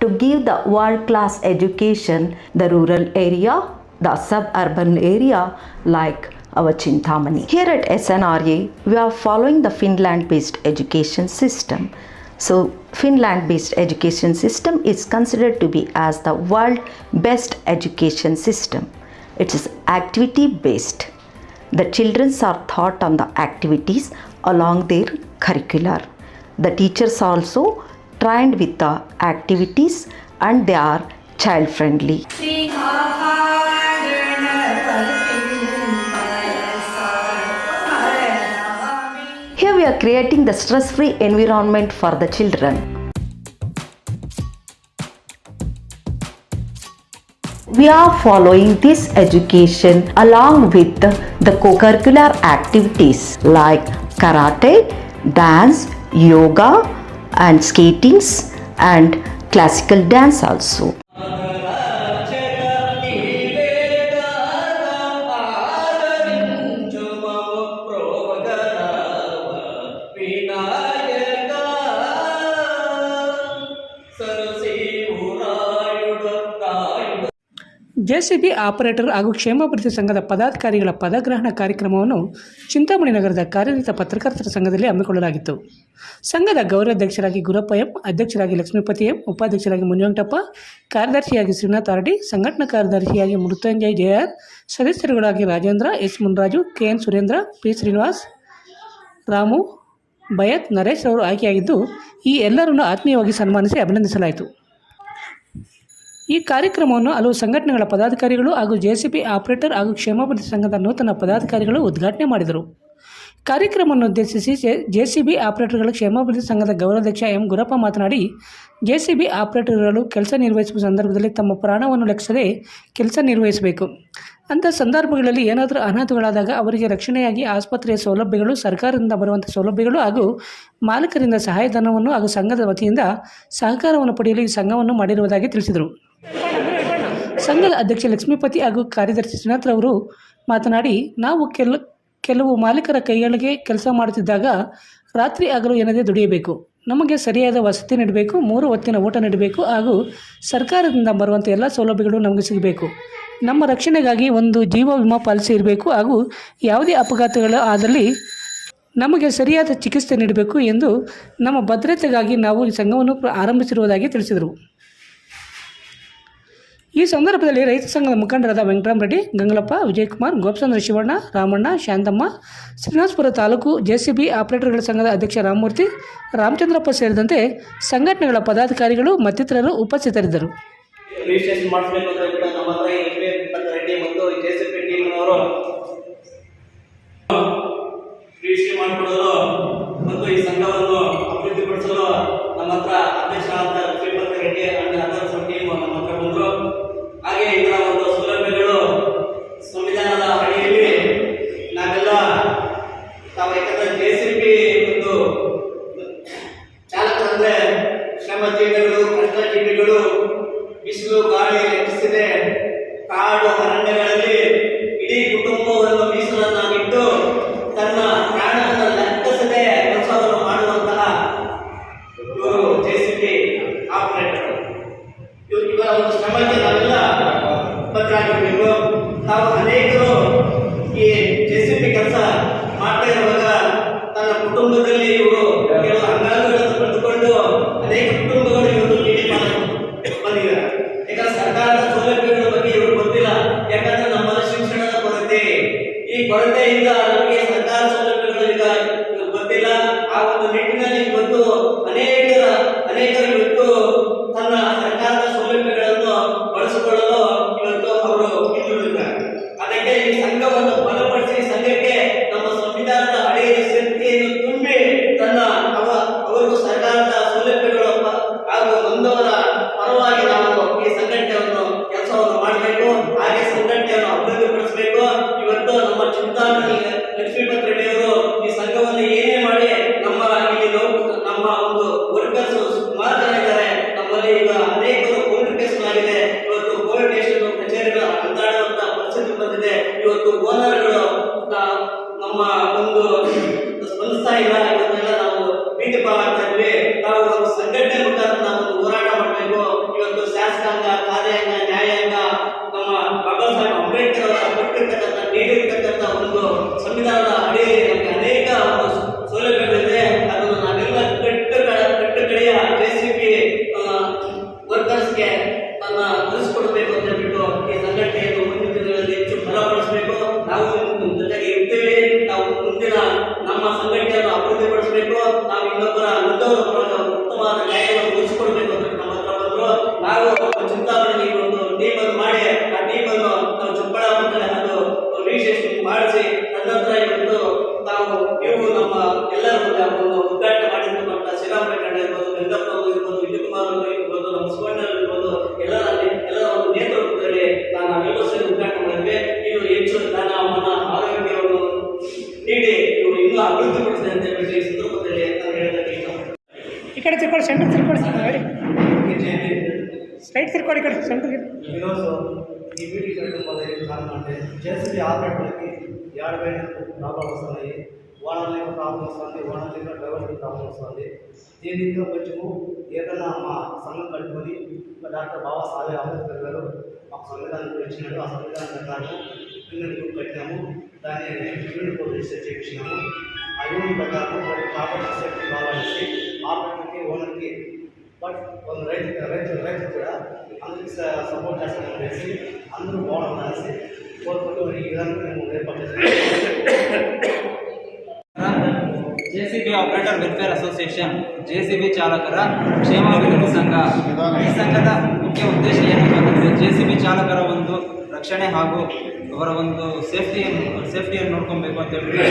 to give the world class education the rural area, the suburban area like our Chintamani. Here at SNRA, we are following the Finland based education system. So, Finland based education system is considered to be as the world best education system. It is activity based. The children are taught on the activities along their curricular. The teachers also trained with the activities and they are child friendly. Here we are creating the stress free environment for the children. We are following this education along with the, the co-curricular activities like karate, dance, yoga and skatings and classical dance also. JCB operator ಹಾಗೂ ಕ್ಷೇಮಾಭಿವೃದ್ಧಿ ಸಂಘದ ಪದಾಧಿಕಾರಿಗಳ ಪದಗ್ರಹಣ ಕಾರ್ಯಕ್ರಮವನ್ನು ಚಿಂತಾಮಣಿ ನಗರದ ಕಾರ್ಯನಿರತ ಪತ್ರಕರ್ತರ ಸಂಘದಲ್ಲಿ ಹಮ್ಮಿಕೊಳ್ಳಲಾಗಿತ್ತು. ಸಂಘದ ಗೌರವಾಧ್ಯಕ್ಷರಾಗಿ ಗುರಪ್ಪ ಎಂ, ಅಧ್ಯಕ್ಷರಾಗಿ ಲಕ್ಷ್ಮೀಪತಿ ಎಂ, ಉಪಾಧ್ಯಕ್ಷರಾಗಿ ಮುನಿವೆಂಕಟಪ್ಪ, ಕಾರ್ಯದರ್ಶಿಯಾಗಿ ಶ್ರೀನಾಥ್ ಆರಡಿ, ಸಂಘಟನಾ ಕಾರ್ಯದರ್ಶಿಯಾಗಿ Mrityunjay JR ಸದಸ್ಯರುಗಳಾಗಿ Rajendra, S Munraju K N Surendra, P Srinivas, Ramu Bhayat Naresh ಅವರು ಆಯ್ಕೆಯಾಗಿದ್ದು, ಈ ಎಲ್ಲರನ್ನು ಆತ್ಮೀಯವಾಗಿ ಸನ್ಮಾನಿಸಿ ಅಭಿನಂದಿಸಲಾಯಿತು. ಈ ಕಾರ್ಯಕ್ರಮವನ್ನು ಹಲವು ಸಂಘಟನೆಗಳ ಪದಾಧಿಕಾರಿಗಳು ಹಾಗೂ ಜೆಸಿಪಿ ಆಪರೇಟರ್ ಹಾಗೂ ಕ್ಷೇಮಾಭಿವೃದ್ಧಿ ಸಂಘದ ನೂತನ ಪದಾಧಿಕಾರಿಗಳು ಉದ್ಘಾಟನೆ ಮಾಡಿದರು. ಕಾರ್ಯಕ್ರಮವನ್ನು ಉದ್ದೇಶಿಸಿ ಜೆಸಿಬಿ ಆಪರೇಟರ್ಗಳ ಕ್ಷೇಮಾಭಿವೃದ್ಧಿ ಸಂಘದ ಗೌರವಾಧ್ಯಕ್ಷ ಎಂ. ಗುರಪ್ಪ ಮಾತನಾಡಿ ಜೆಸಿಬಿ ಆಪರೇಟರ್ಗಳು ಕೆಲಸ ನಿರ್ವಹಿಸುವ ಸಂದರ್ಭದಲ್ಲಿ ತಮ್ಮ ಪ್ರಾಣವನ್ನು ಲೆಕ್ಕಿಸದೆ ಕೆಲಸ ನಿರ್ವಹಿಸಬೇಕು. ಅಂಥ ಸಂದರ್ಭಗಳಲ್ಲಿ ಏನಾದರೂ ಅನಾಹುತಗಳಾದಾಗ ಅವರಿಗೆ ರಕ್ಷಣೆಯಾಗಿ ಆಸ್ಪತ್ರೆಯ ಸೌಲಭ್ಯಗಳು, ಸರ್ಕಾರದಿಂದ ಬರುವಂಥ ಸೌಲಭ್ಯಗಳು ಹಾಗೂ ಮಾಲೀಕರಿಂದ ಸಹಾಯಧನವನ್ನು ಹಾಗೂ ಸಂಘದ ವತಿಯಿಂದ ಸಹಕಾರವನ್ನು ಪಡೆಯಲು ಈ ಸಂಘವನ್ನು ಮಾಡಿರುವುದಾಗಿ ತಿಳಿಸಿದರು. ಸಂಘದ ಅಧ್ಯಕ್ಷ ಲಕ್ಷ್ಮೀಪತಿ ಹಾಗೂ ಕಾರ್ಯದರ್ಶಿ ಶ್ರೀನಾಥ್ರವರು ಮಾತನಾಡಿ, ನಾವು ಕೆಲ, ಕೆಲವು ಮಾಲೀಕರ ಕೈಗಳಿಗೆ ಕೆಲಸ ಮಾಡುತ್ತಿದ್ದಾಗ ರಾತ್ರಿ ಆಗಲು ಏನದೇ ದುಡಿಯಬೇಕು. ನಮಗೆ ಸರಿಯಾದ ವಸತಿ ನೀಡಬೇಕು, ಮೂರು ಹೊತ್ತಿನ ಊಟ ನೀಡಬೇಕು ಹಾಗೂ ಸರ್ಕಾರದಿಂದ ಬರುವಂಥ ಎಲ್ಲ ಸೌಲಭ್ಯಗಳು ನಮಗೆ ಸಿಗಬೇಕು. ನಮ್ಮ ರಕ್ಷಣೆಗಾಗಿ ಒಂದು ಜೀವ ವಿಮಾ ಪಾಲಿಸಿ ಇರಬೇಕು ಹಾಗೂ ಯಾವುದೇ ಅಪಘಾತಗಳು ಆದಲ್ಲಿ ನಮಗೆ ಸರಿಯಾದ ಚಿಕಿತ್ಸೆ ನೀಡಬೇಕು ಎಂದು ನಮ್ಮ ಭದ್ರತೆಗಾಗಿ ನಾವು ಈ ಸಂಘವನ್ನು ಆರಂಭಿಸಿರುವುದಾಗಿ ತಿಳಿಸಿದರು. ಈ ಸಂದರ್ಭದಲ್ಲಿ ರೈತ ಸಂಘದ ಮುಖಂಡರಾದ ವೆಂಕಟರಾಮ್ ರೆಡ್ಡಿ, ಗಂಗಲಪ್ಪ, ವಿಜಯಕುಮಾರ್, ಗೋಪಚಂದ್ರ ಶಿವಣ್ಣ, ರಾಮಣ್ಣ, ಶಾಂತಮ್ಮ, ಶ್ರೀನಿವಾಸಪುರ ತಾಲೂಕು ಜೆಸಿಬಿ ಆಪರೇಟರ್ಗಳ ಸಂಘದ ಅಧ್ಯಕ್ಷ ರಾಮಮೂರ್ತಿ, ರಾಮಚಂದ್ರಪ್ಪ ಸೇರಿದಂತೆ ಸಂಘಟನೆಗಳ ಪದಾಧಿಕಾರಿಗಳು ಮತ್ತಿತರರು ಉಪಸ್ಥಿತರಿದ್ದರು. ಮತ್ತು ಈ ಸಂಘವನ್ನು ಅಭಿವೃದ್ಧಿಪಡಿಸಲು ನಮ್ಮ ಹತ್ರ ಅಧ್ಯಕ್ಷರಾದ ಕೊರತೆಯಿಂದ ನಮಗೆ ಸರ್ಕಾರ ಸೌಲಭ್ಯಗಳು ಗೊತ್ತಿಲ್ಲ. ಆ ಒಂದು ನಿಟ್ಟಿನಲ್ಲಿ ಬಂದು ಅನೇಕ ಅನೇಕರು ಇವತ್ತು ಕಡೆ ತಿರ್ಕೊಳ್ಳಿ ಸೆಂಟರ್ ತಿರ್ಕೊಳ್ಳಿ ಹೇಳಿ ಸ್ಟ್ರೈಟ್ ತಿರ್ಕೊಳ್ಳಿ ಈ ಕಡೆ ಸೆಂಟರ್ಗೆ ఈరోజు ఈ వీడియో చేయడం వల్ల ఏం కారణం అంటే జేసీబీ ఆపరేటర్లకి ఏడవైన ప్రాబ్లం వస్తున్నాయి ఓనర్లకు ప్రాబ్లం వస్తుంది ఓనర్లకు డ్రైవర్లకు ప్రాబ్లం వస్తుంది దీని ఇంకా కొంచెము ఏదైనా మా సంఘం కట్టుకొని డాక్టర్ బాబా సాహెబ్ అంబేద్కర్ గారు మాకు సంవిధానం ఇచ్చినాడు ఆ సంవిధానం ప్రకారం యూనియన్ గ్రూప్ కట్టినాము దాన్ని యూనియన్ కోడ్ రిజిస్టర్ చేయించినాము ఆ యూనియన్ ప్రకారం మరి ప్రాపర్టీ సేఫ్టీ కావాలనేసి ఆపరేటర్కి ఓనర్కి బట్ ಒಂದು రైతు రైతు రైతు కూడా అందరికి సపోర్ట్ చేస్తామని చెప్పేసి అందరూ బాగుండాలని కోరుకుంటూ ఈ విధంగా మేము ఏర్పాటు చేస్తాం JCB operator welfare association JCB ಚಾಲಕರ ಕ್ಷೇಮಾಭಿವೃದ್ಧಿ ಸಂಘ ಈ ಸಂಘದ ಮುಖ್ಯ ಉದ್ದೇಶ ಏನಂತಂದರೆ ಜೆಸಿಬಿ ಚಾಲಕರ ಒಂದು ರಕ್ಷಣೆ ಹಾಗೂ ಅವರ ಒಂದು ಸೇಫ್ಟಿಯನ್ನು ಸೇಫ್ಟಿಯನ್ನು ನೋಡ್ಕೊಬೇಕು ಅಂತ ಹೇಳಿ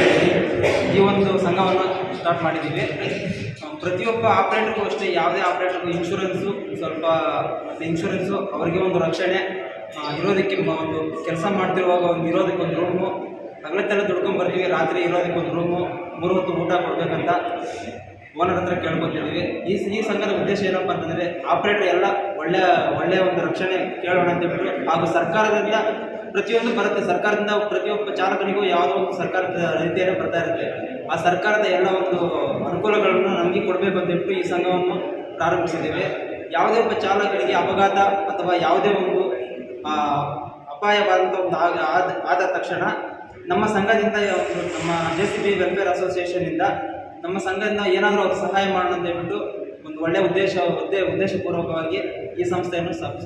ಈ ಒಂದು ಸಂಘವನ್ನು ಸ್ಟಾರ್ಟ್ ಮಾಡಿದ್ದೀವಿ. ಪ್ರತಿಯೊಬ್ಬ ಆಪ್ರೇಟರ್ಗೂ ಅಷ್ಟೇ, ಯಾವುದೇ ಆಪ್ರೇಟರ್ಗೂ ಇನ್ಶೂರೆನ್ಸು, ಸ್ವಲ್ಪ ಇನ್ಶೂರೆನ್ಸು, ಅವರಿಗೆ ಒಂದು ರಕ್ಷಣೆ ಇರೋದಕ್ಕೆ ಒಂದು ಕೆಲಸ ಮಾಡ್ತಿರುವಾಗ ಒಂದು ಇರೋದಕ್ಕೆ ಒಂದು ರೂಮು ಹಗಲತ್ತೆಲ್ಲ ದುಡ್ಕೊಂಡು ಬರ್ತೀವಿ, ರಾತ್ರಿ ಇರೋದಕ್ಕೆ ಒಂದು ರೂಮು ಮೂರು ಹೊತ್ತು ಊಟ ಕೊಡಬೇಕಂತ. ಓನರ್ ಹತ್ರ ಕೇಳ್ಕೊತಿದ್ದೀವಿ. ಈ ಈ ಸಂಘದ ಉದ್ದೇಶ ಏನಪ್ಪ ಅಂತಂದರೆ ಆಪ್ರೇಟರ್ ಎಲ್ಲ ಒಳ್ಳೆಯ ಒಳ್ಳೆಯ ಒಂದು ರಕ್ಷಣೆ ಕೇಳೋಣ ಅಂತ ಹೇಳ್ಬಿಟ್ಟು, ಹಾಗೂ ಸರ್ಕಾರದಿಂದ ಪ್ರತಿಯೊಂದು ಬರುತ್ತೆ. ಸರ್ಕಾರದಿಂದ ಪ್ರತಿಯೊಬ್ಬ ಚಾಲಕನಿಗೂ ಯಾವುದೋ ಒಂದು ಸರ್ಕಾರದ ರೀತಿಯಲ್ಲಿ ಬರ್ತಾ ಇರುತ್ತೆ. ಆ ಸರ್ಕಾರದ ಎಲ್ಲ ಒಂದು ಅನುಕೂಲಗಳನ್ನು ನಮಗೆ ಕೊಡಬೇಕು ಅಂತ ಹೇಳ್ಬಿಟ್ಟು ಈ ಸಂಘವನ್ನು ಪ್ರಾರಂಭಿಸಿದ್ದೇವೆ. ಯಾವುದೇ ಒಬ್ಬ ಚಾಲಕರಿಗೆ ಅಪಘಾತ ಅಥವಾ ಯಾವುದೇ ಒಂದು ಅಪಾಯವಾದಂಥ ಒಂದು ಆಗ, ಆದ ಆದ ತಕ್ಷಣ ನಮ್ಮ ಸಂಘದಿಂದ ನಮ್ಮ ಜೆ ಸಿ ಬಿ ವೆಲ್ಫೇರ್ ಅಸೋಸಿಯೇಷನಿಂದ ನಮ್ಮ ಸಂಘದಿಂದ ಏನಾದರೂ ಅವ್ರಿಗೆ ಸಹಾಯ ಮಾಡೋಣ ಅಂತ ಹೇಳ್ಬಿಟ್ಟು ಒಂದು ಒಳ್ಳೆಯ ಉದ್ದೇಶ ಉದ್ದೇ ಉದ್ದೇಶಪೂರ್ವಕವಾಗಿ ಈ ಸಂಸ್ಥೆಯನ್ನು ಸ್ಥಾಪಿಸ